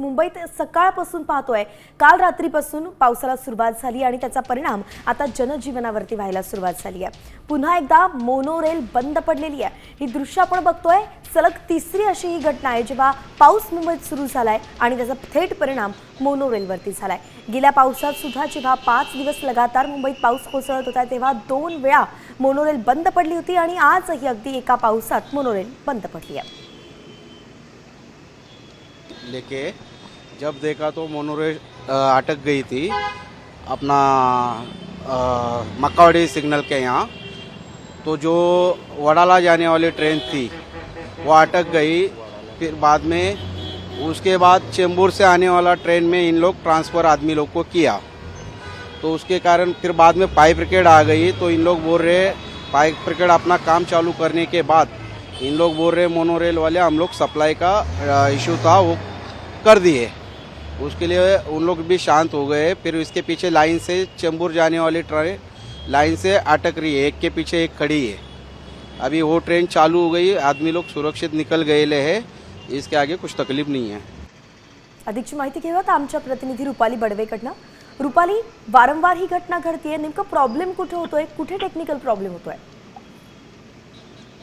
मुंबईत सकाळपासून पाहतोय. काल रात्रीपासून पावसाला सुरुवात झाली आणि त्याचा परिणाम आता जनजीवनावरती व्हायला सुरुवात झाली आहे. पुन्हा एकदा मोनोरेल बंद पडलेली आहे. ही दृश्य आपण बघतोय. सलग तिसरी अशी ही घटना आहे जेव्हा पाऊस मुंबईत सुरू झालाय आणि त्याचा थेट परिणाम मोनोरेलवरती झालाय. गेल्या पावसात सुद्धा जेव्हा पाच दिवस लगातार मुंबईत पाऊस कोसळत होता तेव्हा दोन वेळा मोनोरेल बंद पडली होती आणि आजही अगदी एका पावसात मोनोरेल बंद पडली आहे. लेके जब देखा तो मोनोरेल अ, अटक गई थी। अपना मक्कावाड़ी सिग्नल के यहाँ। तो जो वडाला जाने वाली ट्रेन थी वो अटक गई। फिर बाद में उसके बाद चेंबूर से आने वाला ट्रेन में इन लोग ट्रांसफ़र आदमी लोग को किया। तो उसके कारण फिर बाद में पाइप ब्रिगेड आ गई। तो इन लोग बोल रहे पाइप ब्रिगेड अपना काम चालू करने के बाद इन लोग बोल रहे मोनोरेल वाले हम लोग सप्लाई का इशू था वो कर दिए। उसके लिए उन लोग भी शांत हो गए। फिर इसके पीछे लाइन से चेंबूर जाने वाली ट्रेन लाइन से अटक रही है। एक के पीछे एक खड़ी है। अभी वो ट्रेन चालू हो गई। आदमी लोग सुरक्षित निकल गए है। इसके आगे कुछ तकलीफ नहीं है। अधिकची माहिती घेऊयात आमच्या प्रतिनिधी रुपाली बडवेकडनं. रुपाली वारंवार ही घटना घडतीये. नेमकं प्रॉब्लेम कुठे होतोय? कुठे टेक्निकल प्रॉब्लेम होतोय?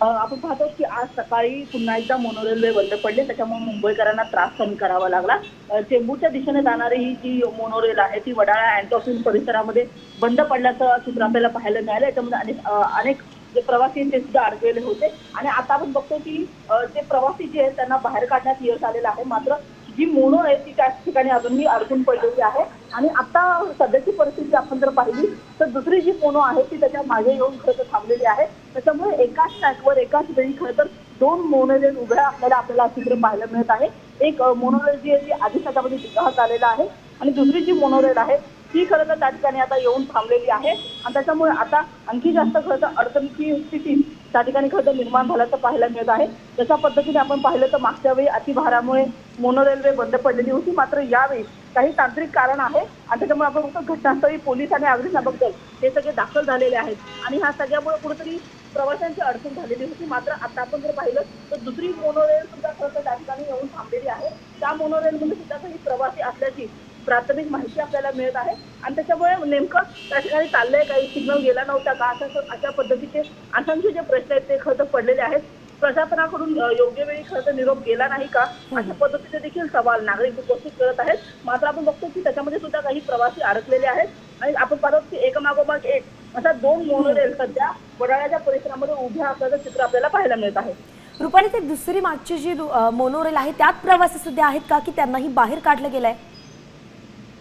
आपण पाहतो की आज सकाळी पुन्हा एकदा मोनोरेल्वे बंद पडले. त्याच्यामुळे मुंबईकरांना त्रास सहन करावा लागला. चेंबूरच्या दिशेने जाणारी ही जी मोनोरेल आहे ती वडाळा अँटॉफिन परिसरामध्ये बंद पडल्याचं चित्र आपल्याला पाहायला मिळालं याच्यामध्ये अनेक अनेक जे प्रवासी ते सुद्धा अडकलेले होते. आणि आता आपण बघतो की जे प्रवासी जे आहेत त्यांना बाहेर काढण्यात यश आलेलं आहे. मात्र जी मोनो आहे ती त्याच ठिकाणी अजूनही अडकून पडलेली आहे आणि आता सध्याची परिस्थिती आपण जर पाहिली तर दुसरी जी मोनो आहे ती त्याच्यामागे येऊन खरं तर थांबलेली आहे. त्याच्यामुळे एकाच ट्रॅकवर एकाच वेळी खरं तर दोन मोनोरेल उभ्या आपल्याला आपल्याला चित्र पाहायला मिळत आहे. एक अ, मोनोरेल जी आहे ती आधी त्याच्यामध्ये विकास आलेला आहे. आणि दुसरी जी मोनोरेल आहे ती खरं तर त्या ठिकाणी आता येऊन थांबलेली आहे. आणि त्याच्यामुळे आता आणखी जास्त खरं तर अडचणीची स्थिती त्या ठिकाणी खरं तर निर्माण झाल्याचं पाहायला मिळत आहे. जशा पद्धतीने आपण पाहिलं तर मागच्या वेळी अतिभारामुळे मोनोरेल्वे बंद पडलेली होती. मात्र यावेळी काही तांत्रिक कारण आहे आणि त्याच्यामुळे आपण बघतो घटनास्थळी पोलीस आणि अग्निशामक दल हे सगळे दाखल झालेले आहेत. आणि ह्या सगळ्यामुळे कुठेतरी प्रवाशांची अडचण झालेली होती. मात्र आता आपण जर पाहिलं तर दुसरी मोनोरेल सुद्धा खरं तर त्या ठिकाणी येऊन थांबलेली आहे. त्या मोनोरेलमध्ये सुद्धा काही प्रवासी असल्याची प्राथमिक माहिती आपल्याला मिळत आहे. आणि त्याच्यामुळे नेमकं त्या ठिकाणी चाललंय काही? सिग्नल गेला नव्हता का? असं अशा पद्धतीचे असंख्य जे प्रश्न आहेत ते खरं पडलेले आहेत. प्रशासनाकडून योग्य वेळी खरं तर निरोप गेला नाही का? अशा पद्धतीचे देखील सवाल नागरिक उपस्थित करत आहेत. मात्र आपण बघतो की त्याच्यामध्ये सुद्धा काही प्रवासी अडकलेले आहेत. आणि आपण पाहतो की एकमागोमाग एक अशा दोन मोनोरेल सध्या वडाळ्याच्या परिसरामध्ये उभ्या असल्याचं चित्र आपल्याला पाहायला मिळत आहे. रुपाली ते दुसरी मागची जी मोनोरेल आहे त्यात प्रवासी सध्या आहेत का? की त्यांनाही बाहेर काढलं गेलंय?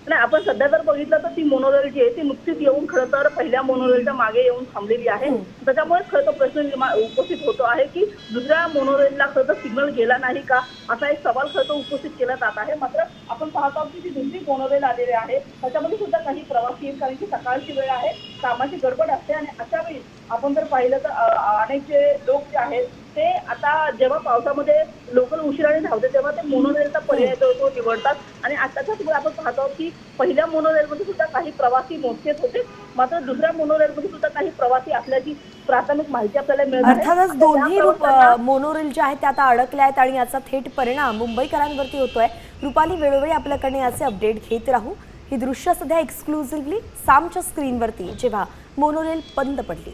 नाही आपण सध्या जर बघितलं तर ती मोनोरेल जी आहे ती नुकतीच येऊन खरं तर पहिल्या मोनोरेलच्या मागे येऊन थांबलेली आहे. त्याच्यामुळे खरं तर प्रश्न उपस्थित होतो आहे की दुसऱ्या मोनोरेलला खरं तर सिग्नल गेला नाही का? असा एक सवाल खरं तर उपस्थित केला जात आहे. मात्र आपण पाहतो आहोत की जी दुसरी मोनोरेल आलेली आहे त्याच्यामध्ये सुद्धा काही प्रवासी आहेत कारण की सकाळची वेळ आहे कामाची गडबड असते आणि अशा वेळी आपण जर पाहिलं तर अनेक जे लोक जे आहेत ते आता जेव्हा पावसामध्ये लोकल उशिराने धावते तेव्हा ते मोनोरेलचा पर्याय जो तो निवडतात. आणि आताच्या वेळी आपण पाहतो की पहिल्या मोनोरेलमध्ये सुद्धा काही प्रवासी मोजकेच होते. मात्र दुसऱ्या मोनोरेलमध्ये सुद्धा काही प्रवासी असल्याची प्राथमिक माहिती आपल्याला मिळत. अर्थातच दोन्ही रूप मोनोरेल जे आहेत त्या आता अडकल्या आहेत आणि याचा थेट परिणाम मुंबईकरांवरती होतोय. रुपाली वेळोवेळी आपल्याकडे याचे अपडेट घेत राहू. ही दृश्य सध्या एक्सक्लुझिव्हली सामच्या स्क्रीनवरती जेव्हा मोनोरेल बंद पडली.